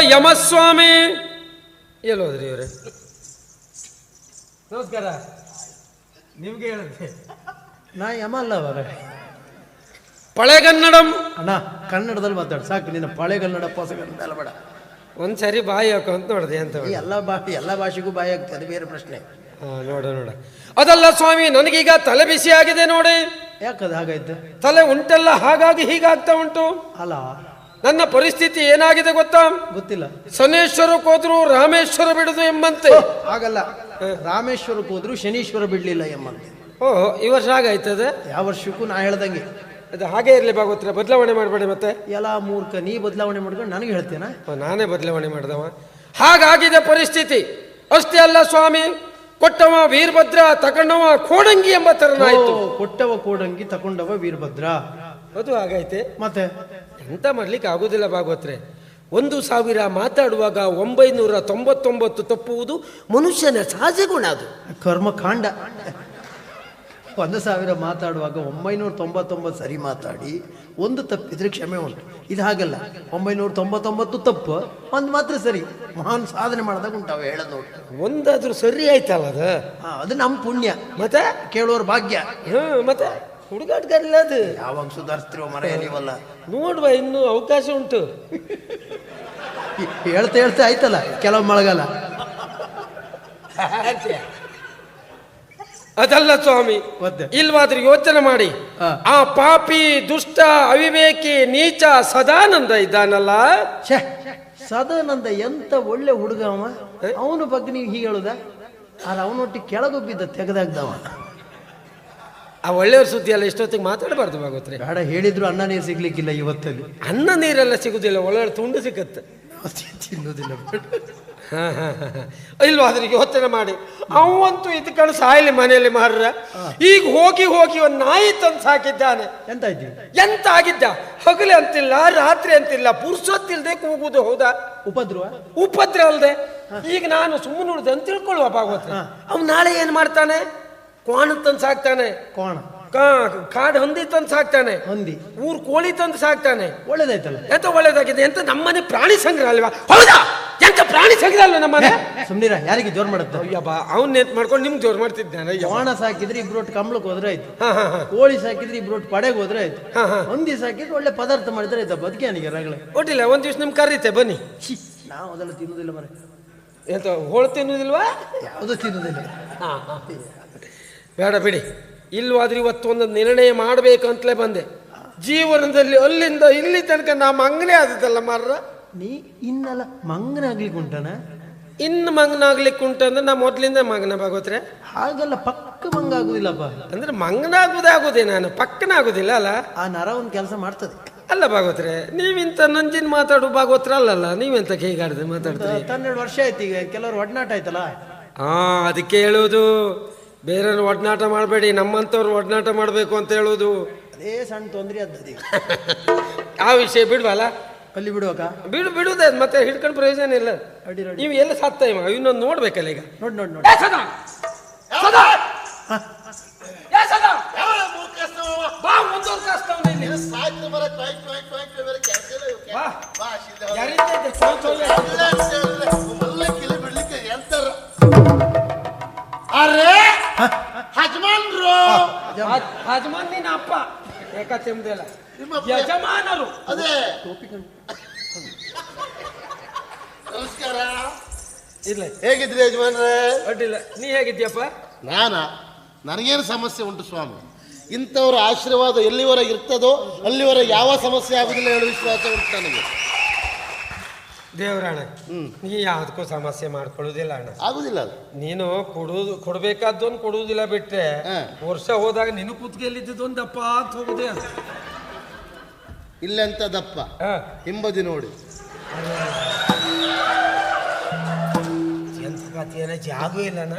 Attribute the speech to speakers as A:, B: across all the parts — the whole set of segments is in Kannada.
A: ಯಮಸ್ವಾಮಿ. ಎಲ್ಲೋದ್ರಿ ಇವರೇ? ನಮಸ್ಕಾರ. ನಿಮ್ಗೆ
B: ನಾ ಯಮ ಅಲ್ಲ ಅವರ.
A: ಪಳೆಗನ್ನಡಂ.
B: ಅಣ್ಣ ಕನ್ನಡದಲ್ಲಿ ಮಾತಾಡು ಸಾಕು ನಿನ್ನ ಪಳೆಗನ್ನಡ ಪೋಸಗನ್ನಡಲ್ಲ ಬೇಡ ಒಂದು ಸರಿ ಬೇಡ.
A: ಒಂದ್ಸರಿ ಬಾಯಿ ಹಾಕೋ ಅಂತ ನೋಡಿದೆ ಅಂತ
B: ಈ ಎಲ್ಲ ಬಾ ಎಲ್ಲ ಭಾಷೆಗೂ ಬಾಯಿ ಹಾಕ್ತದೆ ಅದು ಬೇರೆ ಪ್ರಶ್ನೆ.
A: ಹಾ ನೋಡ ನೋಡ. ಅದಲ್ಲ ಸ್ವಾಮಿ ನನಗೀಗ ತಲೆ ಬಿಸಿ ಆಗಿದೆ ನೋಡಿ.
B: ಯಾಕದು ಹಾಗಾಯ್ತು?
A: ತಲೆ ಉಂಟೆಲ್ಲ ಹಾಗಾಗಿ ಹೀಗಾಗ್ತಾ ಉಂಟು.
B: ಅಲ್ಲ
A: ನನ್ನ ಪರಿಸ್ಥಿತಿ ಏನಾಗಿದೆ ಗೊತ್ತಾ?
B: ಗೊತ್ತಿಲ್ಲ.
A: ಶನೇಶ್ವರ ಹೋದ್ರು ರಾಮೇಶ್ವರ ಬಿಡುದು ಎಂಬಂತೆ.
B: ಆಗಲ್ಲ ರಾಮೇಶ್ವರಕ್ಕೆ ಹೋದ್ರು ಶನೀಶ್ವರ ಬಿಡ್ಲಿಲ್ಲ ಎಂಬಂತೆ.
A: ಓಹ್ ಈ ವರ್ಷ ಹಾಗಾಯ್ತದೆ
B: ಯಾವ ವರ್ಷಕ್ಕೂ ನಾ ಹೇಳ್ದಂಗೆ.
A: ಅದು ಹಾಗೆ ಇರಲಿ ಭಾಗವತ್ರ ಬದಲಾವಣೆ ಮಾಡಬೇಡಿ ಮತ್ತೆ.
B: ಎಲ್ಲ ಮೂರ್ಖ ನೀ ಬದಲಾವಣೆ ಮಾಡ್ಕೊಂಡು ನನಗೆ ಹೇಳ್ತೇನಾ?
A: ನಾನೇ ಬದಲಾವಣೆ ಮಾಡ್ದವ. ಹಾಗಾಗಿದೆ ಪರಿಸ್ಥಿತಿ. ಅಷ್ಟೇ ಅಲ್ಲ ಸ್ವಾಮಿ ಕೊಟ್ಟವ ವೀರಭದ್ರ ತಕೊಂಡವ ಕೋಡಂಗಿ ಎಂಬ ತರನಾಯ್ತು
B: ಕೊಟ್ಟವ ಕೋಡಂಗಿ ತಕೊಂಡವ ವೀರಭದ್ರ.
A: ಅದು ಹಾಗೈತೆ
B: ಮತ್ತೆ?
A: ಎಂತ ಮಾಡ್ಲಿಕ್ಕೆ ಆಗೋದಿಲ್ಲ ಭಾಗವತ್ರೆ. ಒಂದು ಸಾವಿರ ಮಾತಾಡುವಾಗ ಒಂಬೈನೂರ ತೊಂಬತ್ತೊಂಬತ್ತು ತಪ್ಪುವುದು ಮನುಷ್ಯನ ಸಹಜ ಗುಣ ಅದು.
B: ಕರ್ಮಕಾಂಡ. ಒಂದು ಸಾವಿರ ಮಾತಾಡುವಾಗ ಒಂಬೈನೂರ ತೊಂಬತ್ತೊಂಬತ್ತು ಸರಿ ಮಾತಾಡಿ ಒಂದು ತಪ್ಪು ಇದ್ರೆ ಕ್ಷಮೆ ಉಂಟು. ಇದು ಹಾಗಲ್ಲ. ಒಂಬೈನೂರ ತೊಂಬತ್ತೊಂಬತ್ತು ತಪ್ಪು ಒಂದು ಮಾತ್ರ ಸರಿ. ಮಹಾನ್ ಸಾಧನೆ ಮಾಡಿದಾಗ ಉಂಟಾವ ಹೇಳೋದು ನೋಡಿ
A: ಒಂದಾದ್ರೂ ಸರಿ ಆಯ್ತಲ್ಲ ಅದು?
B: ಅದು ನಮ್ಮ ಪುಣ್ಯ.
A: ಮತ್ತೆ?
B: ಕೇಳೋರ್ ಭಾಗ್ಯ.
A: ಹ್ಮ್ ಹುಡುಗಾಟಗಾರಿಲ್ಲ ಅದು.
B: ಯಾವಾಗ ಸುಧಾರಿಸ್ತಿರೋ ಮರ ನೀವಲ್ಲ.
A: ನೋಡುವ ಇನ್ನು ಅವಕಾಶ ಉಂಟು.
B: ಹೇಳ್ತಾ ಹೇಳ್ತಾ ಆಯ್ತಲ್ಲ ಕೆಲವು ಮಳಗಲ್ಲ
A: ಅದಲ್ಲ ಸ್ವಾಮಿ ಇಲ್ವಾದ್ರೆ ಯೋಚನೆ ಮಾಡಿ. ಆ ಪಾಪಿ ದುಷ್ಟ ಅವಿವೇಕಿ ನೀಚ ಸದಾನಂದ ಇದ್ದಾನಲ್ಲ?
B: ಛೇ ಸದಾನಂದ ಎಂತ ಒಳ್ಳೆ ಹುಡುಗ ಅವ? ಅವನ ಬಗ್ಗೆ ನೀವು ಹೀಗೆ ಹೇಳುದ? ಆದ್ರೆ ಅವನೊಟ್ಟಿಗೆ ಕೆಳಗೊಬ್ಬಿದ್ದ ತೆಗೆದಾಗ್ದವ.
A: ಆ ಒಳ್ಳೆಯವ್ರ ಸುದ್ದಿ ಎಲ್ಲ ಇಷ್ಟೊತ್ತಿಗೆ ಮಾತಾಡಬಾರ್ದು ಭಾಗವತ್ರಿ
B: ಬೇಡ ಹೇಳಿದ್ರು ಅನ್ನ ನೀರು ಸಿಗ್ಲಿಕ್ಕಿಲ್ಲ ಇವತ್ತಲ್ಲಿ.
A: ಅನ್ನ ನೀರೆಲ್ಲ ಸಿಗುದಿಲ್ಲ ಒಳ್ಳೆ ತುಂಡು ಸಿಗತ್ತೆ.
B: ತಿನ್ನೋದಿಲ್ಲ
A: ಹಾ, ಹಾ, ಹಾ, ಹಾ. ಇಲ್ವಾ ಅದ್ರಿಗೆ ಯೋಚನೆ ಮಾಡಿ? ಅವಂತೂ ಇದಕ್ಕಳು ಸಾಯಲಿ ಮನೆಯಲ್ಲಿ ಮಾರ್ರ. ಈಗ ಹೋಗಿ ಹೋಗಿ ಒಂದು ನಾಯಿ ತಂದು ಸಾಕಿದ್ದಾನೆ.
B: ಎಂತ ಇದ್ದೀವಿ
A: ಎಂತ ಆಗಿದ್ದ? ಹಗಲಿ ಅಂತಿಲ್ಲ ರಾತ್ರಿ ಅಂತಿಲ್ಲ ಪುರುಷೊತ್ತಿಲ್ದೆ ಕೂಗುದು ಹೌದಾ?
B: ಉಪದ್ರವ?
A: ಉಪದ್ರ ಅಲ್ಲದೆ ಈಗ ನಾನು ಸುಮ್ಮನೆ ಉಳಿದೆ ಅಂತ ತಿಳ್ಕೊಳ್ಳುವ ಭಾಗವತ್. ಅವ್ನು ನಾಳೆ ಏನ್ ಮಾಡ್ತಾನೆ? ಕ್ವಾಣ ತಂದು ಸಾಕ್ತಾನೆ.
B: ಕೋಣ
A: ಕಾಡು ಹಂದಿ ತಂದು ಸಾಕ್ತಾನೆ.
B: ಹೊಂದಿ.
A: ಊರ್ ಕೋಳಿ ತಂದು ಸಾಕ್ತಾನೆ.
B: ಒಳ್ಳೇದಾಯ್ತಲ್ಲ.
A: ಎಂತ ಒಳ್ಳೇದಾಗಿದೆ? ಎಂತ ನಮ್ಮನೆ ಪ್ರಾಣಿ ಸಂಗ್ರಹ ಅಲ್ವಾ? ಹೌದಾ? ಎಂತ ಪ್ರಾಣಿ ಸಂಗ್ರಹ ಅಲ್ವಾ ನಮ್ಮನೆ?
B: ಸುಮ್ನಿರ ಯಾರಿಗೆ ಜೋರ್ ಮಾಡುತ್ತೆ?
A: ಅಯ್ಯಬ್ಬ ಅವ್ನ ನೆನ್ಪ್ ಮಾಡ್ಕೊಂಡು ನಿಮ್ಗೆ ಜೋರ್ ಮಾಡ್ತಿದ್ದಾನೆ.
B: ಕೋಣ ಸಾಕಿದ್ರೆ ಇಬ್ರೊಟ್ಟು ಕಂಬಳಕ್ಕೆ ಹೋದ್ರೆ ಆಯ್ತು.
A: ಹಾ ಹಾ ಹಾ.
B: ಕೋಳಿ ಸಾಕಿದ್ರೆ ಇಬ್ರೊಟ್ಟು ಪಡೆಗೆ ಹೋದ್ರೆ ಆಯ್ತು.
A: ಹಂದಿ ಹಾ.
B: ಹೊಂದಿ ಸಾಕಿದ್ರೆ ಒಳ್ಳೆ ಪದಾರ್ಥ ಮಾಡಿದ್ರೆ ಆಯ್ತಾ. ಬದುಕಿ ನನಗೆ ರಗಳೆ.
A: ಒಟ್ಟಿಲ್ಲ ಒಂದ್ ದಿವ್ಸ ನಿಮ್ಗೆ ಕರೀತೆ ಬನ್ನಿ.
B: ನಾವು ಅದೆಲ್ಲ ತಿನ್ನುದಿಲ್ಲ ಮರೆ
A: ಎಂತ ಹೋಳು ತಿನ್ನುದಿಲ್ವಾ?
B: ಯಾವುದು ತಿನ್ನುದಿಲ್ಲ.
A: ಹಾಂ ಹಾ. ಬೇಡ ಬಿಡಿ. ಇಲ್ವಾದ್ರೆ ಇವತ್ತು ಒಂದು ನಿರ್ಣಯ ಮಾಡಬೇಕು ಅಂತಲೇ ಬಂದೆ. ಜೀವನದಲ್ಲಿ ಅಲ್ಲಿಂದ ಇಲ್ಲಿ ತನಕ ನಾ ಮಂಗನೇ ಆದದಲ್ಲ ಮಾರ್ರ?
B: ನೀ ಇನ್ನಲ್ಲ ಮಂಗನಾಗ್ಲಿಕ್ಕೆ ಉಂಟನ?
A: ಇನ್ನು ಮಂಗನಾಗ್ಲಿಕ್ಕೆ ಉಂಟಂದ್ರೆ ನಾ ಮೊದಲಿಂದ ಮಂಗನ ಬಾಗೋತ್ರೆ
B: ಹಾಗಲ್ಲ ಪಕ್ಕ ಮಂಗ ಆಗುದಿಲ್ಲಪ್ಪ
A: ಅಂದ್ರೆ ಮಂಗನಾಗುದಾಗುದೇ ನಾನು ಪಕ್ಕನ ಆಗುದಿಲ್ಲ ಅಲ್ಲ?
B: ಆ ನರ ಒಂದು ಕೆಲಸ ಮಾಡ್ತದೆ.
A: ಅಲ್ಲ ಭಾಗವತ್ರೆ ನೀವಿಂತ ನಂಜಿನ ಮಾತಾಡು ಭಾಗವತ್ರ ಅಲ್ಲಲ್ಲ ನೀವೆಂತ ಹೀಗಾಡಿದೆ ಮಾತಾಡ್ತೀರಿ?
B: ಹನ್ನೆರಡು ವರ್ಷ ಆಯ್ತು ಈಗ ಕೆಲವರು ಒಡನಾಟ ಆಯ್ತಲ್ಲ?
A: ಹಾ ಅದಕ್ಕೆ ಹೇಳುವುದು ಬೇರೆಯವ್ರು ಒಡನಾಟ ಮಾಡಬೇಡಿ ನಮ್ಮಂಥವ್ರು ಒಡನಾಟ ಮಾಡಬೇಕು ಅಂತ ಹೇಳೋದು
B: ಅದೇ ಸಣ್ಣ ತೊಂದರೆ ಅದ್ದದಿ
A: ಆ ವಿಷಯ ಬಿಡ್ವಲ್ಲ
B: ಅಲ್ಲಿ ಬಿಡುವಾಗ
A: ಬಿಡು ಬಿಡುದೇ ಮತ್ತೆ ಹಿಡ್ಕೊಂಡು ಪ್ರಯೋಜನ ಇಲ್ಲ ನೀವು ಎಲ್ಲ ಸತ್ತ ಇವಾಗ ಇನ್ನೊಂದು ನೋಡ್ಬೇಕಲ್ಲ ಈಗ
B: ನೋಡಿ ನೋಡಿ ನೋಡಿ
A: ಏ ನಿನ್ನ ಅಪ್ಪ ಏಕತೆಂಬುದಿಲ್ಲ
C: ನಿಮ್ಮ
A: ಯಜಮಾನರು.
C: ಅದೇ. ನಮಸ್ಕಾರ.
A: ಇಲ್ಲ
C: ಹೇಗಿದ್ರಿ ಯಜಮಾನ್ರೆ?
A: ಅಡ್ಡಿಲ್ಲ. ನೀ ಹೇಗಿದ್ಯಪ್ಪ
C: ನಾನ? ನನಗೇನು ಸಮಸ್ಯೆ ಉಂಟು ಸ್ವಾಮಿ? ಇಂಥವ್ರ ಆಶೀರ್ವಾದ ಎಲ್ಲಿವರೆಗೆ ಇರ್ತದೋ ಅಲ್ಲಿವರೆಗೆ ಯಾವ ಸಮಸ್ಯೆ ಆಗುದಿಲ್ಲ ಹೇಳೋ ವಿಶ್ವಾಸ ಉಂಟು ನನಗೆ.
A: ದೇವರಾಣ ನೀ ಯಾವ್ದಕ್ಕೂ ಸಮಸ್ಯೆ ಮಾಡ್ಕೊಳ್ಳೋದಿಲ್ಲ ಅಣ್ಣ.
C: ಆಗುದಿಲ್ಲ ಅದು.
A: ನೀನು ಕೊಡುವುದು ಕೊಡ್ಬೇಕಾದ್ದೊಂದು ಕೊಡುವುದಿಲ್ಲ ಬಿಟ್ರೆ. ವರ್ಷ ಹೋದಾಗ ನಿನ್ನ ಕುತ್ತಿಗೆಲ್ಲಿದ್ದೊಂದು ದಪ್ಪ ಅಂತ ಹೋಗುದೇ ಅಂತ
C: ಇಲ್ಲೆಂತ ದಪ್ಪ. ಹಿಂಬದಿ ನೋಡಿ.
A: ಎಂತ ಕಥೆಯನ್ನ ಇಲ್ಲ ಇಲ್ಲನ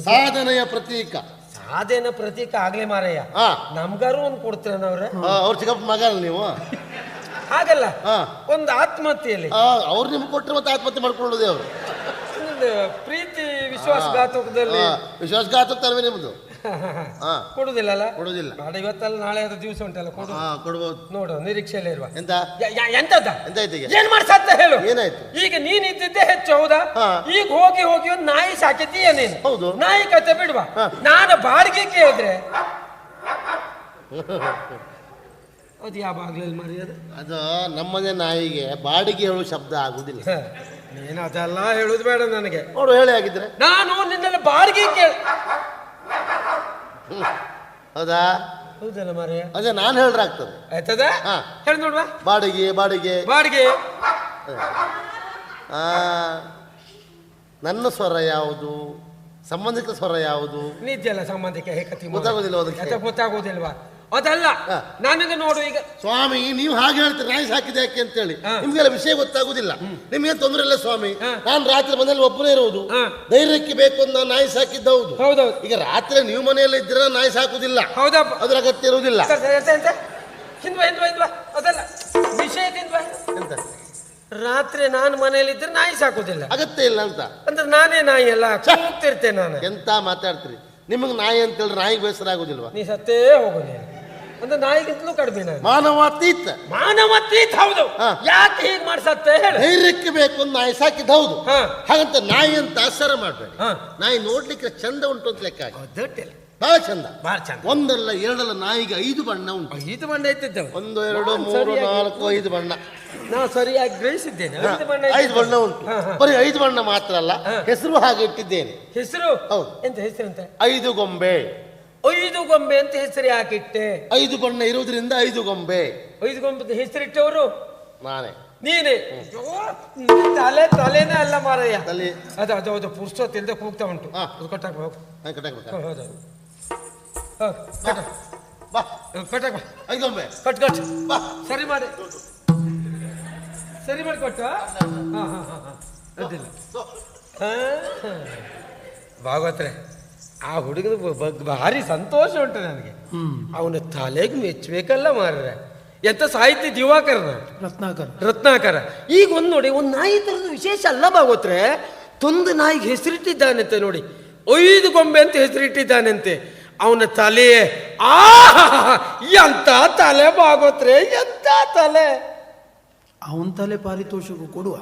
C: ಸಾಧನೆಯ ಪ್ರತೀಕ.
A: ಸಾಧನೆ ಪ್ರತೀಕ ಆಗ್ಲಿ ಮಾರಯ್ಯ. ನಮ್ಗಾರು ಒಂದು ಕೊಡ್ತೀರ ಅವ್ರೆ?
C: ಅವ್ರ ಚಿಕ್ಕಪ್ಪ ಮಗಲ್ ನೀವು?
A: ಹಾಗಲ್ಲ. ಒಂದು ಆತ್ಮಹತ್ಯೆಯಲ್ಲಿ.
C: ಅವ್ರು ನಿಮ್ಗೆ ಕೊಟ್ಟರೆ ಮತ್ತೆ ಆತ್ಮಹತ್ಯೆ ಮಾಡ್ಕೊಳ್ಳೋದೇ ಅವರು.
A: ಪ್ರೀತಿ ವಿಶ್ವಾಸಘಾತಕದಲ್ಲಿ.
C: ವಿಶ್ವಾಸಘಾತಕ ತರವೇ ನಿಮ್ದು.
A: ಕೊಡುದಿಲ್ಲಲ್ಲ?
C: ಕೊಡುದಿಲ್ಲ.
A: ನಾಳೆ ಇವತ್ತಲ್ಲ ನಾಳೆ ಅದು ದಿವಸ ಉಂಟಲ್ಲ ಕೊಡು.
C: ಕೊಡ್ಬೋದು.
A: ನೋಡು ನಿರೀಕ್ಷೆಯಲ್ಲೇ ಇರುವ
C: ಎಂತ
A: ಎಂತದ
C: ಎಂತಾಯ್ತು ಈಗ?
A: ಏನ್ ಮಾಡ್ಸತ್ತ ಹೇಳು.
C: ಏನಾಯ್ತು?
A: ಈಗ ನೀನ್ ಇದ್ದಿದ್ದೆ ಹೆಚ್ಚು ಹೌದಾ? ಈಗ ಹೋಗಿ ಹೋಗಿ ಒಂದು ನಾಯಿ ಸಾಕಿದ್ದೀಯ ನೀನು?
C: ಹೌದು.
A: ನಾಯಿ ಕತೆ ಬಿಡುವ. ನಾನು ಬಾಡಿಗೆ ಕೇಳಿದ್ರೆ ಅದು ಯಾವ ಬಾಗ್ಲಲ್ಲಿ ಮರ್ಯಾದೆ
C: ಅದು ನಮ್ಮನೆ ನಾಯಿಗೆ ಬಾಡಿಗೆ ಹೇಳುವ ಶಬ್ದ ಆಗುದಿಲ್ಲ.
A: ನೀನು ಅದೆಲ್ಲ ಹೇಳುದು ಬೇಡ ನನಗೆ.
C: ನೋಡು ಹೇಳಿ ಆಗಿದ್ರೆ
A: ನಾನು ನಿನ್ನಲ್ಲಿ ಬಾಡಿಗೆ ಕೇಳ.
C: ಹೌದಾ?
A: ಹೌದಲ್ಲ ಮರ್ಯ.
C: ಅದೇ ನಾನು ಹೇಳ್ರಾಗ್ತದೆ
A: ಆಯ್ತದ?
C: ಹಾ.
A: ಹೇಳಿ ನೋಡುವ.
C: ಬಾಡಿಗೆ ಬಾಡಿಗೆ.
A: ಬಾಡಿಗೆ.
C: ನನ್ನ ಸ್ವರ ಯಾವುದು? ಸಂಬಂಧಿಕ ಸ್ವರ ಯಾವುದು?
A: ನಿದ್ಯಲ್ಲ ಸಂಬಂಧಿಕ ಹೇಗೆ
C: ಗೊತ್ತಾಗೋದಿಲ್ಲ ಅದಕ್ಕೆ.
A: ಗೊತ್ತಾಗೋದಿಲ್ವಾ? ಅದಲ್ಲ. ನನಗೆ ನೋಡು ಈಗ.
C: ಸ್ವಾಮಿ ನೀವು ಹಾಗೆ ಹೇಳ್ತೀರಿ ನಾಯಿ ಸಾಕಿದೆ ಯಾಕೆ ಅಂತ ಹೇಳಿ
A: ಹಾ.
C: ನಿಮ್ಗೆಲ್ಲ ವಿಷಯ ಗೊತ್ತಾಗುದಿಲ್ಲ. ನಿಮ್ಗೆ ತೊಂದರೆ ಇಲ್ಲ ಸ್ವಾಮಿ. ನಾನು ರಾತ್ರಿ ಮನೆಯಲ್ಲಿ ಒಬ್ಬನೇ ಇರುವುದು. ಧೈರ್ಯಕ್ಕೆ ಬೇಕು ಅಂತ ನಾನು ನಾಯಿ ಸಾಕಿದ್ದ ಹೌದು.
A: ಹೌದೌದು.
C: ಈಗ ರಾತ್ರಿ ನೀವು ಮನೆಯಲ್ಲಿ ಇದ್ರೆ ನಾಯಿ ಸಾಕುದಿಲ್ಲ.
A: ಹೌದಪ್ಪ.
C: ಅದ್ರ ಅಗತ್ಯ ಇರುವುದಿಲ್ಲ?
A: ಹಿಂದ್ವಾ ಹಿಂದ್ವಾ ಹಿಂದ್ವಾ ಅದಲ್ಲ. ವಿಷಯದಿಂದ್ವಾ
C: ಎಂತ?
A: ರಾತ್ರಿ ನಾನು ಮನೆಯಲ್ಲಿದ್ದರೆ ನಾಯಿ ಸಾಕುದಿಲ್ಲ.
C: ಅಗತ್ಯ ಇಲ್ಲ ಅಂತ.
A: ಅಂದ್ರೆ ನಾನೇ ನಾಯಿ ಅಲ್ಲ ಕೂಗ್ತಿರ್ತೇನೆ ನಾನು.
C: ಎಂತ ಮಾತಾಡ್ತೀರಿ? ನಿಮಗೆ ನಾಯಿ ಅಂತ ಹೇಳಿ ನಾಯಿಗೆ ಬೇಸರ ಆಗುದಿಲ್ವಾ?
A: ನೀ ಸತ್ತೇ ಹೋಗು ಅಂದ್ರೆ ನಾಯಿಗಿಂತಲೂ ಕಡಿಮೆ
C: ಮಾನವಾತೀತ.
A: ಮಾನವಾತೀತ ಹೌದು. ಯಾಕೆ ಹೀಗೆ ಮಾಡ್ಸತ್ತೆ
C: ಧೈರ್ಯಕ್ಕೆ ಬೇಕು ಅಂತ ನಾಯಿ ಸಾಕಿದ್ ಹೌದು. ಹಾಗಂತ ನಾಯಿ ಅಂತ ಆಸರ ಮಾಡಬೇಡಿ. ನಾಯಿ ನೋಡ್ಲಿಕ್ಕೆ ಚಂದ ಉಂಟು ಅಂತ ಲೆಕ್ಕ ಬಹಳ ಚಂದ.
A: ಬಹಳ ಚಂದ.
C: ಒಂದಲ್ಲ ಎರಡಲ್ಲ ನಾಯಿಗೆ ಐದು ಬಣ್ಣ ಉಂಟು.
A: ಐದು ಬಣ್ಣ ಇತ್ತಿದ್ದೆ
C: ಒಂದು ಎರಡು ಮೂರು ನಾಲ್ಕು ಐದು ಬಣ್ಣ.
A: ನಾ ಸರಿಯಾಗಿ ಗ್ರಹಿಸಿದ್ದೇನೆ. ಐದು ಬಣ್ಣ
C: ಐದು ಬಣ್ಣ ಉಂಟು. ಬರೀ ಐದು ಬಣ್ಣ ಮಾತ್ರ ಅಲ್ಲ. ಹೆಸರು ಹಾಗೆ ಇಟ್ಟಿದ್ದೇನೆ.
A: ಹೆಸರು?
C: ಹೌದು.
A: ಎಂತ ಹೆಸರು ಅಂತ?
C: ಐದು ಗೊಂಬೆ.
A: ಐದು ಗೊಂಬೆ ಅಂತ ಹೆಸರು ಹಾಕಿಟ್ಟೆ
C: ಐದು ಬಣ್ಣ ಇರುವುದರಿಂದ ಐದು ಗೊಂಬೆ.
A: ಐದು ಗೊಂಬೆ ಹೆಸರಿಟ್ಟವರು?
C: ನಾನೇ.
A: ನೀನೆ? ಅಯ್ಯೋ, ನಿನ್ ತಲೆ ತಲೆನೇ ಅಲ್ಲ ಮಾರಯ್ಯ.
C: ತಲೆ.
A: ಅದು ಅದು ಹೌದು ಪುರ್ಸೊತ್ತಿಲ್ದೆ ಕೂಗ್ತಾ ಉಂಟು.
C: ಹಾ.
A: ಅದು ಕಟ್ಟಾಕ ಹೋಗು.
C: ಕಟ್ಟಾಕ ಕಟ್ಟಾಕ್ಬೇಕಾ?
A: ಹೌದು ಹೌದು. ಹೋಗು, ಕಟ್ಟು.
C: ಬಾ.
A: ಕಟ್ಟಾಕ ಬಾ.
C: ಐದು ಗೊಂಬೆ.
A: ಕಟ್ ಕಟ್.
C: ಬಾ.
A: ಸರಿ ಮಾಡಿ ಸರಿ ಮಾಡಿ ಕೊಟ್ಟು ಅದಿಲ್ಲ. ಭಾಗವತ್ರೆ. ಆ ಹುಡುಗದ ಬಗ್ಗೆ ಭಾರಿ ಸಂತೋಷ ಉಂಟು ನನಗೆ. ಅವನ ತಲೆಗೆ ಮೆಚ್ಚಬೇಕಲ್ಲ ಮಾರ್ರೆ. ಎಂತ ಸಾಹಿತ್ಯ ದಿವಾಕರನ?
B: ರತ್ನಾಕರ.
A: ರತ್ನಾಕರ. ಈಗ ಒಂದು ನೋಡಿ ಒಂದು ನಾಯಿ ತರದ ವಿಶೇಷ ಅಲ್ಲ ಬಾಗೋತ್ರೆ. ತೊಂದು ನಾಯಿಗೆ ಹೆಸರಿಟ್ಟಿದ್ದಾನಂತೆ ನೋಡಿ. ಐದು ಗೊಂಬೆ ಅಂತ ಹೆಸರಿಟ್ಟಿದ್ದಾನಂತೆ. ಅವನ ತಲೆ ಆ ಎಂತ ತಲೆ ಬಾಗೋತ್ರೆ ಎಂತ ತಲೆ.
B: ಅವನ ತಲೆ ಪಾರಿತೋಷಕ್ಕೂ ಕೊಡುವ.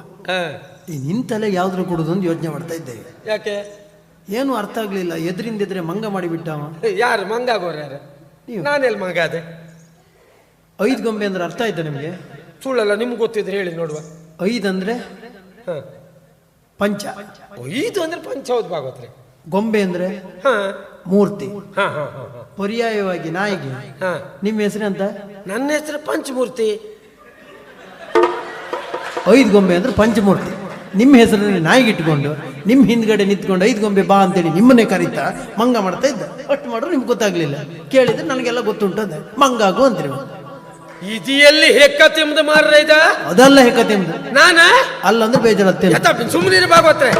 B: ನಿನ್ನ ತಲೆ ಯಾವ್ದ್ರ ಕೊಡುದು ಅಂತ ಯೋಚನೆ ಮಾಡ್ತಾ ಇದ್ದೇವೆ.
A: ಯಾಕೆ?
B: ಏನು ಅರ್ಥ ಆಗ್ಲಿಲ್ಲ. ಎದ್ರಿಂದ ಎದ್ರೆ ಮಂಗ ಮಾಡಿಬಿಟ್ಟ
A: ಯಾರು ಮಂಗ ಯಾರು
B: ನೀವು.
A: ನಾನೆಲ್ಲಿ ಮಂಗ ಅದೇ
B: ಐದು ಗೊಂಬೆ ಅಂದ್ರೆ ಅರ್ಥ ಆಯ್ತಾ ನಿಮಗೆ?
A: ಸುಳ್ಳಲ್ಲ ನಿಮ್ಗೆ ಗೊತ್ತಿದ್ರೆ ಹೇಳಿ ನೋಡುವ.
B: ಐದು ಅಂದ್ರೆ?
A: ಹ.
B: ಪಂಚ.
A: ಐದು ಅಂದ್ರೆ ಪಂಚ ಹೌದು ಭಾಗವತ್ರೆ.
B: ಗೊಂಬೆ ಅಂದ್ರೆ?
A: ಹಾ.
B: ಮೂರ್ತಿ. ಪರ್ಯಾಯವಾಗಿ ನಾಯಿಗೆ.
A: ನಿಮ್ಮ
B: ನಿಮ್ಮ ಅಂತ
A: ನನ್ನ ಹೆಸರು ಪಂಚಮೂರ್ತಿ.
B: ಐದು ಗೊಂಬೆ ಅಂದ್ರೆ ಪಂಚಮೂರ್ತಿ. ನಿಮ್ಮ ಹೆಸರಲ್ಲಿ ನಾಯಿಗೆ ಇಟ್ಕೊಂಡು ನಿಮ್ಮ ಹಿಂದ್ಗಡೆ ನಿಂತ್ಕೊಂಡು ಐದು ಗೊಂಬೆ ಬಾ ಅಂತೇಳಿ ನಿಮ್ಮನ್ನೇ ಕರೀತಾ ಮಂಗ ಮಾಡ್ತಾ ಇದ್ದ. ಅಷ್ಟು ಮಾಡ್ರು ನಿಮ್ಗೆ ಗೊತ್ತಾಗ್ಲಿಲ್ಲ. ಕೇಳಿದ್ರೆ ನನಗೆಲ್ಲ ಗೊತ್ತುಂಟು ಅದ. ಮಂಗ ಆಗು ಅಂತೀರಿ
A: ಇದಿಯಲ್ಲಿ ಹೆಕ್ಕ ತಿಂಬುದು ಮಾರ್ರ ಇದ?
B: ಅದಲ್ಲ ಹೆಕ್ಕ ಅಂದ
A: ನಾನ?
B: ಅಲ್ಲಂದ್ರೆ ಬೇಜಾರು
A: ಯಥ ಸುಮ್ಮನೆ ಭಾಗವತ್ರೆ.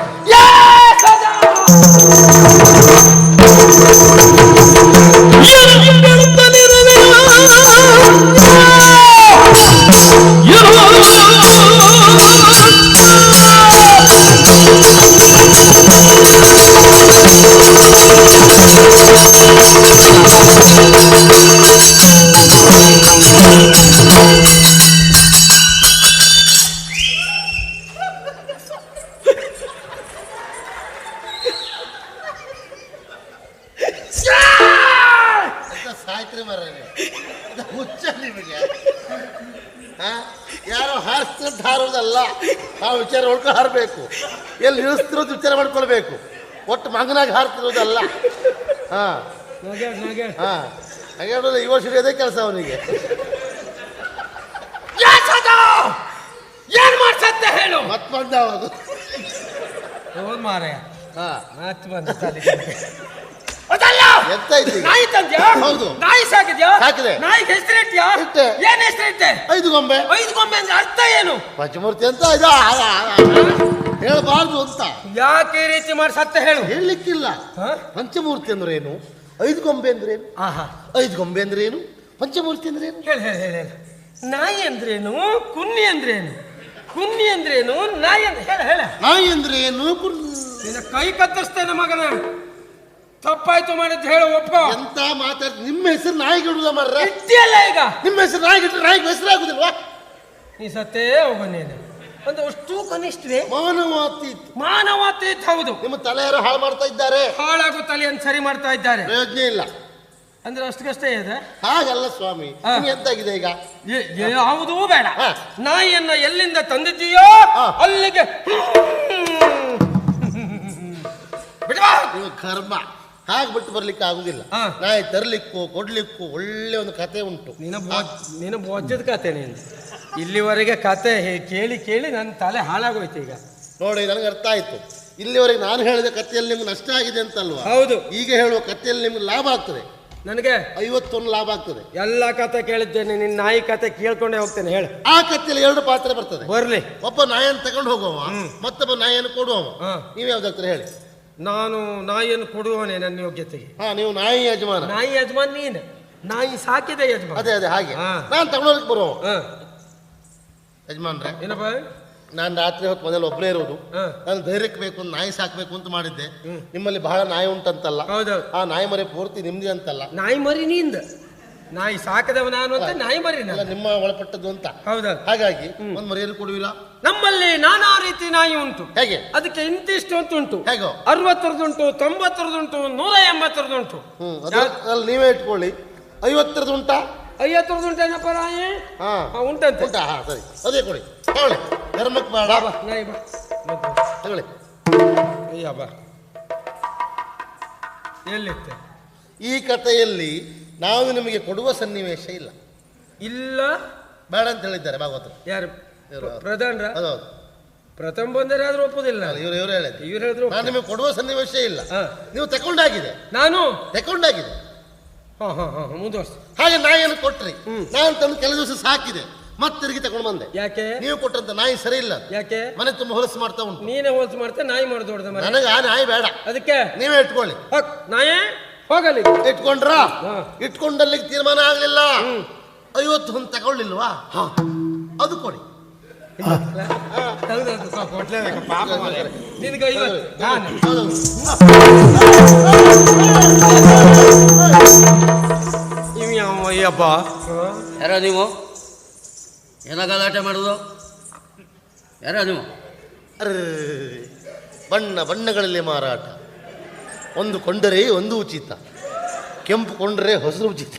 C: ಸಾಯ್ತ್ರಿ ಮರ ಹುಚ್ಚ ನಿಮಗೆ. ಆ? ಯಾರೋ ಹಾರಿಸ್ತಿರೋದು ಹಾರೋದಲ್ಲ ನಾವು ವಿಚಾರ ಹೊಡ್ಕೊಂಡು ಹಾರಬೇಕು. ಎಲ್ಲಿ ಇಳಿಸ್ತಿರೋದು ವಿಚಾರ ಮಾಡ್ಕೊಳ್ಬೇಕು. ಒಟ್ಟು ಮಂಗನಾಗಿ ಹಾರ್ತಿರೋದಲ್ಲ. ಹಾ? ಹಾ. ಹಾಗೆ ಯುವ ಯುವ ಅದೇ ಕೆಲಸ ಅವನಿಗೆ.
A: ಏನ್ ಮಾಡ್ಸತ್ತೆ ಹೇಳು?
C: ಮತ್ ಬಂದ
A: ಅವನು.
C: ಹಾ.
A: ಮತ್ ಬಂದ. ಅದಲ್ಲ
C: ಎಂತ ಐತಿ ಈಗ?
A: ನಾಯಿ ತಂದ್ಯಾ
C: ಹೌದು.
A: ನಾಯಿ ಸಾಕಿದ್ಯಾ
C: ಸಾಕಿದೆ.
A: ನಾಯಿಗೆ ಹೆಸರಿಟ್ಯಾ
C: ಇಟ್ಟೆ.
A: ಏನ್ ಹೆಸರಿಟ್ಟೆ
C: ಐದು ಗೊಂಬೆ
A: ಐದು ಗೊಂಬೆ ಅಂದ್ರೆ ಅರ್ಥ ಏನು
C: ಪಂಚಮೂರ್ತಿ ಅಂತ ಇದು ಹೇಳಬಾರ್ದು ಅಂತ
A: ಯಾಕೆ ಈ ರೀತಿ ಮಾಡಿ ಸತ್ತ ಹೇಳು
C: ಹೇಳಲಿಕ್ಕಿಲ್ಲ? ಪಂಚಮೂರ್ತಿ ಅಂದ್ರೆ ಏನು ಐದು ಗೊಂಬೆ ಅಂದ್ರೆ ಏನು
A: ಆಹಾ
C: ಐದು ಗೊಂಬೆ ಅಂದ್ರೆ ಏನು ಪಂಚಮೂರ್ತಿ ಅಂದ್ರೆ ಏನು
A: ಹೇಳಿ ಹೇಳಿ ಹೇಳಿ. ನಾಯಿ ಅಂದ್ರೇನು ಕುನ್ನಿ ಅಂದ್ರೇನು ಕುನ್ನಿ ಅಂದ್ರೇನು ನಾಯಿ ಅಂದ್ರೆ ಹೇಳ ಹೇಳ
C: ನಾಯಿ ಅಂದ್ರೆ ಏನು
A: ಕೈ ಕತ್ತರಿಸ್ತೇನೆ ಮಗನ ತಪ್ಪಾಯ್ತು ಮಾಡಿದ್ ಹೇಳು ಒಪ್ಪ
C: ಎಂತ ಮಾತಾಡ್ ನಿಮ್ಮ ಹೆಸರು ನಾಯಿಗೆ ಇಡುದ ಮಾರ್ರೆ?
A: ಇಟ್ಟಿಯಲ್ಲ ಈಗ.
C: ನಿಮ್ಮ ಹೆಸರು ನಾಯಿಗೆ ಇಟ್ಟರೆ ನಾಯಿಗೆ ಹೆಸರು ಆಗುದಿಲ್ವಾ?
A: ನೀ ಸತ್ತೇ ಹೋಗ ನೀನು. ಒಂದು ಅಷ್ಟು ಕನಿಷ್ಠವೇ.
C: ಮಾನವಾತೀತ್.
A: ಮಾನವಾತೀತ್ ಹೌದು.
C: ನಿಮ್ಮ ತಲೆ ಯಾರು ಹಾಳು ಮಾಡ್ತಾ ಇದ್ದಾರೆ.
A: ಹಾಳಾಗೋ ತಲೆಯನ್ನು ಸರಿ ಮಾಡ್ತಾ ಇದ್ದಾರೆ.
C: ಪ್ರಯೋಜನ ಇಲ್ಲ.
A: ಅಂದ್ರೆ ಅಷ್ಟಕ್ಕಷ್ಟೇ ಇದೆ.
C: ಹಾಗಲ್ಲ ಸ್ವಾಮಿ ಎಂತಾಗಿದೆ ಈಗ?
A: ಯಾವುದೂ ಬೇಡ. ನಾಯಿಯನ್ನ ಎಲ್ಲಿಂದ ತಂದಿದ್ದೀಯೋ ಅಲ್ಲಿಗೆ. ಬಿಡುವ
C: ಕರ್ಮ. ಹಾಗೆ ಬಿಟ್ಟು ಬರ್ಲಿಕ್ಕೆ ಆಗುದಿಲ್ಲ.
A: ಹಾ.
C: ನಾಯಿ ತರ್ಲಿಕ್ಕೂ ಕೊಡ್ಲಿಕ್ಕೂ ಒಳ್ಳೆ ಒಂದು ಕತೆ ಉಂಟು.
A: ನಿನ್ನ ಬೊ- ನಿನ್ನ ಬೊಜ್ಜದ ಕತೆ ನೀನು. ಇಲ್ಲಿವರೆಗೆ ಕತೆ ಹೇ- ಕೇಳಿ ಕೇಳಿ ನನ್ನ ತಲೆ ಹಾಳಾಗೋಯ್ತು ಈಗ.
C: ನೋಡಿ ನನಗೆ ಅರ್ಥ ಆಯ್ತು. ಇಲ್ಲಿವರೆಗೆ ನಾನು ಹೇಳಿದ ಕಥೆಯಲ್ಲಿ ನಿಮ್ಗೆ ನಷ್ಟ ಆಗಿದೆ ಅಂತಲ್ವಾ?
A: ಹೌದು.
C: ಈಗ ಹೇಳುವ ಕಥೆಯಲ್ಲಿ ನಿಮ್ಗೆ ಲಾಭ ಆಗ್ತದೆ.
A: ನನಗೆ?
C: ಐವತ್ತೊಂದು ಲಾಭ ಆಗ್ತದೆ.
A: ಎಲ್ಲ ಕತೆ ಕೇಳಿದ್ದೇನೆ ನಿನ್ನ ನಾಯಿ ಕತೆ ಕೇಳ್ಕೊಂಡೇ ಹೋಗ್ತೇನೆ ಹೇಳು.
C: ಆ ಕಥೆಯಲ್ಲಿ ಎರಡು ಪಾತ್ರ ಬರ್ತದೆ.
A: ಬರ್ಲಿ.
C: ಒಬ್ಬ ನಾಯನ್ನು ತಗೊಂಡು ಹೋಗುವ ಮತ್ತೊಬ್ಬ ನಾಯಿಯನ್ನು ಕೊಡುವವ.
A: ಹಾ.
C: ನೀವು ಯಾವ್ದಾಗ್ತಾರೆ ಹೇಳಿ.
A: ನಾನು ನಾಯಿಯನ್ನು ಕೊಡುವನೆ ನನ್ನ ಯೋಗ್ಯತೆಗೆ.
C: ಹಾ ನೀವು ನಾಯಿ ಯಜಮಾನ.
A: ನಾಯಿ ಯಜಮಾನ್ ನೀನು. ನಾಯಿ ಸಾಕಿದೆ ಯಜಮಾನ್.
C: ಅದೇ ಅದೇ ಹಾಗೆ.
A: ಹಾ.
C: ನಾನು ತಗೊಳಕ್ ಬರುವ
A: ಯಜಮಾನ್
C: ಯಜಮಾನ್ರೆ
A: ಏನಪ್ಪ?
C: ನಾನು ರಾತ್ರಿ ಹೊತ್ತು ಮನೇಲಿ ಒಬ್ಬನೇ ಇರೋದು.
A: ಹ.
C: ನಾನು ಧೈರ್ಯಕ್ಕೆ ಬೇಕು ಅಂತ ನಾಯಿ ಸಾಕಬೇಕು ಅಂತ ಮಾಡಿದ್ದೆ. ನಿಮ್ಮಲ್ಲಿ ಬಹಳ ನಾಯಿ ಉಂಟಂತಲ್ಲ.
A: ಹೌದೌದು
C: ಆ ನಾಯಿ ಮರಿ ಪೂರ್ತಿ ನಿಮ್ದಿ ಅಂತಲ್ಲ.
A: ನಾಯಿ ಮರಿ ನಿಂದ. ನಾಯಿ ಸಾಕದವ ನಾನು ಅಂತ ನಾಯಿ ಮರಿ ನಾನು.
C: ನಿಮ್ಮ ಒಳಪಟ್ಟದ್ದು ಅಂತ.
A: ಹೌದಾ.
C: ಹಾಗಾಗಿ ಒಂದು ಮರಿಯಲ್ಲಿ ಕೊಡುವಿರಾ?
A: ನಮ್ಮಲ್ಲಿ ನಾನಾ ರೀತಿ ನಾಯಿ ಉಂಟು.
C: ಹೇಗೆ?
A: ಅದಕ್ಕೆ ಇಂತಿಷ್ಟು ಅಂತ ಉಂಟು
C: ಹೇಗೋ?
A: ಅರವತ್ತರದುಂಟು ತೊಂಬತ್ತರದುಂಟು ನೂರ ಎಂಬತ್ತರದುಂಟು.
C: ಹ್ಮ್ ಅದ್ರಲ್ಲಿ ನೀವೇ ಇಟ್ಕೊಳ್ಳಿ. ಐವತ್ತರದ್ದು ಉಂಟಾ
A: ಐವತ್ತರದುಂಟು ಏನಪ್ಪ ನಾಯಿ?
C: ಹಾ.
A: ಹಾ, ಉಂಟಂತೆ.
C: ಉಂಟಾ? ಹಾ ಸರಿ. ಅದೇ ಕೊಡಿ. ತಗೊಳ್ಳಿ. ಧರ್ಮಕ್ಕೆ ಬೇಡ
A: ಬಾ ನಾಯಿ ಬಾ.
C: ತಗೊಳ್ಳಿ.
A: ಅಯ್ಯ ಬಾ. ಎಲ್ಲಿತ್ತೆ?
C: ಈ ಕಥೆಯಲ್ಲಿ ನಾವು ನಿಮಗೆ ಕೊಡುವ ಸನ್ನಿವೇಶ ಇಲ್ಲ.
A: ಇಲ್ಲ.
C: ಬೇಡ ಅಂತ ಹೇಳಿದ್ದಾರೆ ಭಾಗವತರು.
A: ಯಾರು. ಪ್ರಧಾನರ?
C: ಹೌದೌದು
A: ಪ್ರಥಮ ಬಂದರೆ ಆದ್ರೂ ಒಪ್ಪುದಿಲ್ಲ.
C: ಇವ್ರು ಇವ್ರು ಹೇಳಿದ್ರು
A: ಇವ್ರು ಹೇಳಿದ್ರು
C: ನಾನು ನಿಮಗೆ ಕೊಡುವ ಸನ್ನಿವೇಶ ಇಲ್ಲ.
A: ಹಾ.
C: ನೀವು ತಕೊಂಡಾಗಿದೆ
A: ನಾನು?
C: ತಕೊಂಡಾಗಿದೆ
A: ಹಾ ಹಾ ಹಾ ಮುಂದುವರ್ಸಿ
C: ಹಾಗೆ. ನಾಯಿಯನ್ನು ಕೊಟ್ರಿ. ನಾನು ತಂದು ಕೆಲ ದಿವಸ ಸಾಕಿದೆ. ಮತ್ತೆ ತಿರುಗಿ ತಗೊಂಡು ಬಂದೆ.
A: ಯಾಕೆ?
C: ನೀವು ಕೊಟ್ಟಂತ ನಾಯಿ ಸರಿ ಇಲ್ಲ.
A: ಯಾಕೆ?
C: ಮನೆ ತುಂಬ ಹೊಲಸು ಮಾಡ್ತಾ ಉಂಟು.
A: ನೀನೇ ಹೊಲಸು ಮಾಡ್ತಾ ನಾಯಿ ಮಾಡೋದು ಹೊಡೆದ ಮರ
C: ನನಗೆ ಆ ನಾಯಿ ಬೇಡ.
A: ಅದಕ್ಕೆ?
C: ನೀವೇ ಇಟ್ಕೊಳ್ಳಿ.
A: ಹೋಗ್. ನಾಯೇ ಹೋಗಲಿ.
C: ಇಟ್ಕೊಂಡ್ರ?
A: ಹಾ.
C: ಇಟ್ಕೊಂಡಲ್ಲಿ ತೀರ್ಮಾನ ಆಗ್ಲಿಲ್ಲ. ಐವತ್ತು ಒಂದು ತಗೊಳ್ಳಿಲ್ವಾ? ಅದು ಕೊಡಿ.
A: ಹೌದೌದು ಸ್ವಲ್ಪ ಕೊಡ್ಲೇಬೇಕು ಪಾಪ. ನಿನಗೆ ಐವತ್ತು ಯಾವ ಅಯ್ಯಪ್ಪ
D: ಯಾರ ನೀವು ಏನ ಗಲಾಟೆ ಮಾಡೋದು ಯಾರ ನೀವು.
C: ಬಣ್ಣ ಬಣ್ಣಗಳಲ್ಲಿ ಮಾರಾಟ ಒಂದು ಕೊಂಡರೆ ಒಂದು ಉಚಿತ ಕೆಂಪು ಕೊಂಡರೆ ಹೊಸರು ಉಚಿತ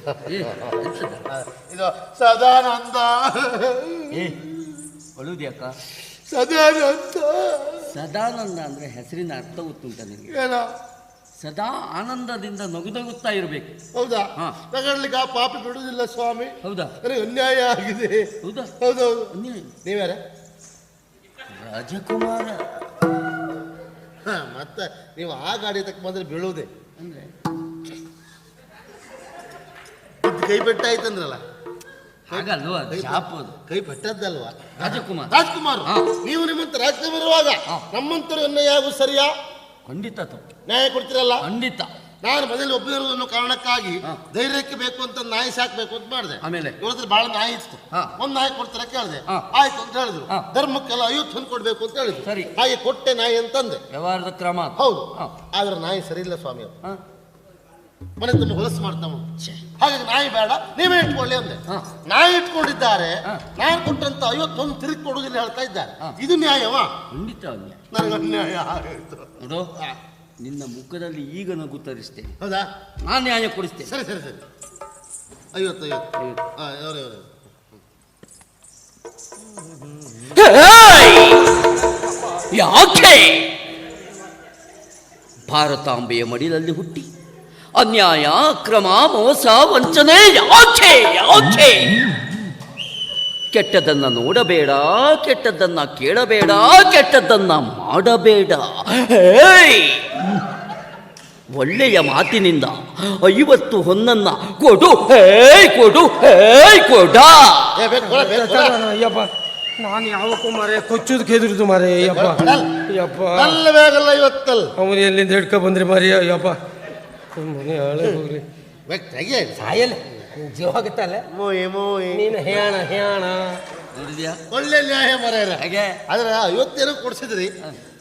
C: ಇದು ಸದಾನಂದ
D: ಅಳುದ್ಯಾಕ
C: ಸದಾನಂದ.
D: ಸದಾನಂದ ಅಂದ್ರೆ ಹೆಸರಿನ ಅರ್ಥ ಗೊತ್ತುಂಟ ನಿಮಗೆ
C: ಏನ?
D: ಸದಾ ಆನಂದದಿಂದ ನಗುನಗುತ್ತಾ ಇರಬೇಕು.
C: ಹೌದಾ?
D: ಹಾಂ.
C: ಆ ಪಾಪ ಬಿಡುವುದಿಲ್ಲ ಸ್ವಾಮಿ.
D: ಹೌದಾ?
C: ನನಗೆ ಅನ್ಯಾಯ ಆಗಿದೆ.
D: ಹೌದಾ?
C: ಹೌದೌದು.
D: ನೀವೇ
C: ನೀವ್ಯಾರ?
D: ರಾಜಕುಮಾರ.
C: ಹಾ, ಮತ್ತೆ ನೀವು ಆ ಗಾಡಿ ತಕ್ಕ ಬಂದ್ರೆ ಬೀಳುವುದೇ?
D: ಅಂದ್ರೆ?
C: ಕೈ ಪೆಟ್ಟಾಯ್ತಂದ್ರಲ್ಲ
D: ಹಾಗಲ್ವ ಶಾಪ್ ಅದು
C: ಕೈ ಪೆಟ್ಟದ್ದಲ್ವಾ
D: ರಾಜಕುಮಾರ್
C: ರಾಜ್ಕುಮಾರ್. ನೀವು ನಿಮ್ಮಂತ ರಾಜ್ಕುಮಾರ್ ಇರುವಾಗ. ನಮ್ಮಂತರು ಅನ್ಯಾಯ ಆಗುದು ಸರಿಯಾ
D: ಖಂಡಿತ ತಪ್ಪು
C: ನ್ಯಾಯ ಕೊಡ್ತಿರಲ್ಲ
D: ಖಂಡಿತ
C: ನಾನು ಮನೇಲಿ ಒಬ್ಬನಿರೋದು ಅನ್ನೋ ಕಾರಣಕ್ಕಾಗಿ ಧೈರ್ಯಕ್ಕೆ ಬೇಕು ಅಂತ ನಾಯಿ ಸಾಕ್ಬೇಕು ಅಂತ ಮಾಡಿದೆ
D: ಆಮೇಲೆ?
C: ಇವ್ರ ಬಹಳ ನಾಯಿ ಇತ್ತು. ಒಂದ್ ನಾಯಿ ಕೊಡ್ತಾರೆ ಕೇಳಿದೆ. ಆಯ್ತು ಅಂತ ಹೇಳಿದ್ರು. ಧರ್ಮಕ್ಕೆಲ್ಲ ಹೊಂದ್ ಕೊಡ್ಬೇಕು ಅಂತ ಹೇಳಿದ್ರು
D: ಸರಿ.
C: ಹಾಗೆ ಕೊಟ್ಟೆ ನಾಯಿ ಅಂತಂದೆ
D: ವ್ಯವಹಾರದ ಕ್ರಮ.
C: ಹೌದು. ಆದ್ರೆ ನಾಯಿ ಸರಿ ಇಲ್ಲ ಸ್ವಾಮಿ? ಮನೆ ತುಂಬ ಹೊಲಸು ಮಾಡ್ತಾವ ಹಾಗಾಗಿ ನಾಯಿ ಬೇಡ ನೀವೇ ಇಟ್ಕೊಳ್ಳಿ ಅಂದೆ. ನಾಯಿ ಇಟ್ಕೊಂಡಿದ್ದಾರೆ. ನಾನು ಕೊಟ್ಟಂತ ಐವತ್ತೊಂದು ತಿರುಗಿ ಕೊಡುವುದಿಲ್ಲ ಹೇಳ್ತಾ ಇದ್ದಾರೆ. ಇದು ನ್ಯಾಯವಾ?
D: ಖಂಡಿತ
C: ನನಗೆ ಅನ್ಯಾಯ ಆಗೋಯ್ತು.
D: ನೋಡು ನಿನ್ನ ಮುಖದಲ್ಲಿ ಈಗ ನಗು ತರಿಸ್ತೇನೆ.
C: ಹೌದಾ?
D: ನಾನು ನ್ಯಾಯ ಕೊಡಿಸ್ತೇನೆ.
C: ಸರಿ ಸರಿ ಸರಿ. ಐವತ್ತು ಐವತ್ತು.
D: ಯಾಕೆ? ಭಾರತಾಂಬೆಯ ಮಡಿಲಲ್ಲಿ ಹುಟ್ಟಿ. ಅನ್ಯಾಯ ಅಕ್ರಮ ಮೋಸ ವಂಚನೆ ಯಾಕೆ ಯಾಕೆ? ಕೆಟ್ಟದನ್ನ ನೋಡಬೇಡ ಕೆಟ್ಟದ್ದನ್ನ ಕೇಳಬೇಡ ಕೆಟ್ಟದ್ದನ್ನ ಮಾಡಬೇಡ. ಹೇಯ್! ಒಳ್ಳೆಯ ಮಾತಿನಿಂದ ಐವತ್ತು ಹೊನ್ನನ್ನ ಕೊಡು ಹೇ ಕೊಡು ಹೇ ಕೊಡ.
C: ಏ ಬೇಕು ಕೊಡ ಬೇಕು
A: ಅಯ್ಯಪ್ಪ ನಾನು ಯಾವಕ್ಕೂ ಮಾರೆ ಕೊಚ್ಚುದಕ್ಕೆ ಕೆದ್ರದು ಮಾರೇ ಅಯ್ಯಪ್ಪ. ಅಯ್ಯಪ್ಪ.
C: ಅಲ್ಲ ಬೇಗಲ್ಲ ಇವತ್ತಲ್ಲ.
A: ಅವನು ಎಲ್ಲಿಂದ ಹಿಡ್ಕೊ ಬಂದ್ರಿ ಮಾರಿ ಅಯ್ಯಪ್ಪ. ಮನೆ ಹಾಳೆ ಹೋಗ್ರಿ.
C: ಬೇಕು ತೆಗಿಯ
A: ಸಾಯಲ್ಲ ಜೀವ ಆಗುತ್ತಲ್ಲ
C: ಮೋಯಿ ಮೋಯಿ.
A: ನೀನು ಹೇಣ ಹೇಣ
C: ಒಳ್ಳೆ ನ್ಯಾಯ ಮರ್ಯಾರ
D: ಹಾಗೆ?
C: ಆದ್ರೆ ಐವತ್ತೇನೋ ಕೊಡ್ಸಿದ್ರಿ.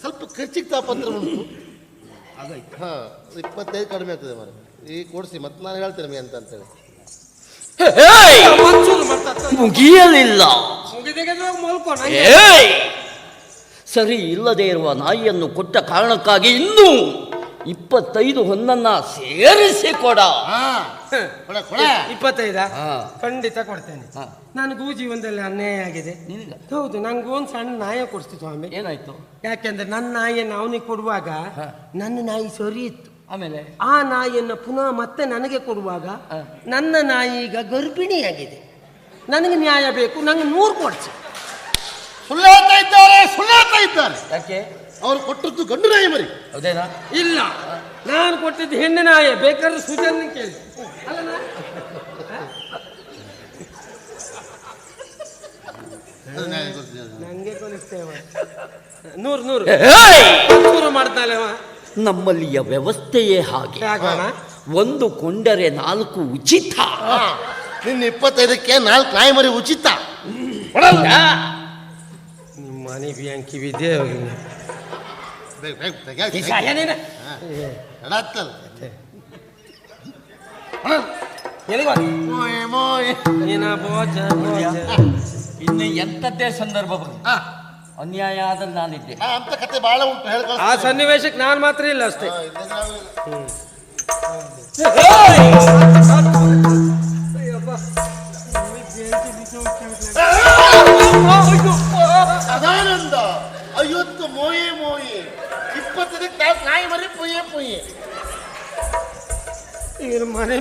C: ಸ್ವಲ್ಪ ಖರ್ಚಿಗೆ ತಾಪತ್ರ ಉಂಟು. ಹಾಂ ಇಪ್ಪತ್ತೈದು ಕಡಿಮೆ ಆಗ್ತದೆ ಮರ ಈಗ ಕೊಡಿಸಿ ಮತ್ತೆ ನಾನು ಹೇಳ್ತೇನೆ ಮೀ ಅಂತ ಅಂತೇಳಿ.
D: ಮುಗಿಯಲಿಲ್ಲ! ಸರಿ ಇಲ್ಲದೆ ಇರುವ ನಾಯಿಯನ್ನು ಕೊಟ್ಟ ಕಾರಣಕ್ಕಾಗಿ ಇನ್ನೂ ಇಪ್ಪತ್ತೈದು ಹೊನ್ನನ್ನ ಸೇರಿಸಿ ಕೊಡ.
C: ಹಾ ಕೊಡೆ ಕೊಡೆ.
A: ಇಪ್ಪತ್ತೈದ. ಖಂಡಿತ ಕೊಡ್ತೇನೆ.
D: ನಾನು
A: ನನಗೂ ಜೀವನದಲ್ಲಿ ಅನ್ಯಾಯ ಆಗಿದೆ. ಹೌದು ನಂಗೂ ಒಂದು ಸಣ್ಣ ನಾಯ ಕೊಡಿಸ್ತು ಸ್ವಾಮಿ.
D: ಏನಾಯ್ತು?
A: ಯಾಕೆಂದ್ರೆ ನನ್ನ ನಾಯಿಯನ್ನು ಅವನಿಗೆ ಕೊಡುವಾಗ ನನ್ನ ನಾಯಿ ಸರಿ ಇತ್ತು.
D: ಆಮೇಲೆ?
A: ಆ ನಾಯಿಯನ್ನು ಪುನಃ ಮತ್ತೆ ನನಗೆ ಕೊಡುವಾಗ ನನ್ನ ನಾಯಿ ಈಗ ಗರ್ಭಿಣಿಯಾಗಿದೆ. ನನಗೆ ನ್ಯಾಯ ಬೇಕು ನಂಗೆ ನೂರು ಕೊಡ್ಸಿ.
C: ಸುಳ್ಳು ಹೇಳ್ತಾ ಇದ್ದಾರೆ ಸುಳ್ಳು ಹೇಳ್ತಾ ಇದ್ದಾರೆ.
D: ಯಾಕೆ?
C: ಅವ್ರು ಕೊಟ್ಟದ್ದು ಗಂಡು ನಾಯಿ ಮರಿ.
D: ಹೌದೇನಾ?
A: ಇಲ್ಲ. ನಾನು ಕೊಟ್ಟಿದ್ದು ಹೆಣ್ಣು ನಾಯಿ. ಬೇಕಾದ್ರೆ ಸುಜನ್ ಕೇಳಿ. ಅಲ್ಲ
C: ಅದು
A: ನಂಗೆ ಕೊಲಿಸ್ತೇವ ನೂರು ನೂರು. ಮಾಡ್ತಾಳೆ ಅವ.
D: ನಮ್ಮಲ್ಲಿಯ ವ್ಯವಸ್ಥೆಯೇ ಹಾಗೆ.
A: ಯಾಕೋಣ
D: ಒಂದು ಕೊಂಡರೆ ನಾಲ್ಕು ಉಚಿತ.
C: ನಿನ್ನ ಇಪ್ಪತ್ತೈದಕ್ಕೆ ನಾಲ್ಕು ನಾಯಿ ಮರಿ ಉಚಿತ?
A: ನಿಮ್ಮ ಮನೆ ಬ್ಯಾಂಕಿ ವಿದ್ಯೆ ಏನೇನ.
C: ಎಡತ್ತಲ್ಲ.
A: ಎಲ್ಲಿಗೆ.
D: ಇನ್ನು ಎಂಥದ್ದೇ ಸಂದರ್ಭ ಬಂತು
C: ಹಾ.
D: ಅನ್ಯಾಯ ಆದ್ರೆ ನಾನಿದ್ದೆ
C: ಅಂತ ಕತೆ ಬಹಳ ಉಂಟು ಹೇಳಿ
A: ಆ ಸನ್ನಿವೇಶಕ್ಕೆ ನಾನು ಮಾತ್ರ ಇಲ್ಲ ಅಷ್ಟೇ
C: ಅದಾನಂದ ಸದಕ್ಕೆ ಸಾಯಿ ಮರಿ ಪುಯ್ಯ ಪುಯ್ಯ.
A: ಇವ್ರ ಮನೆ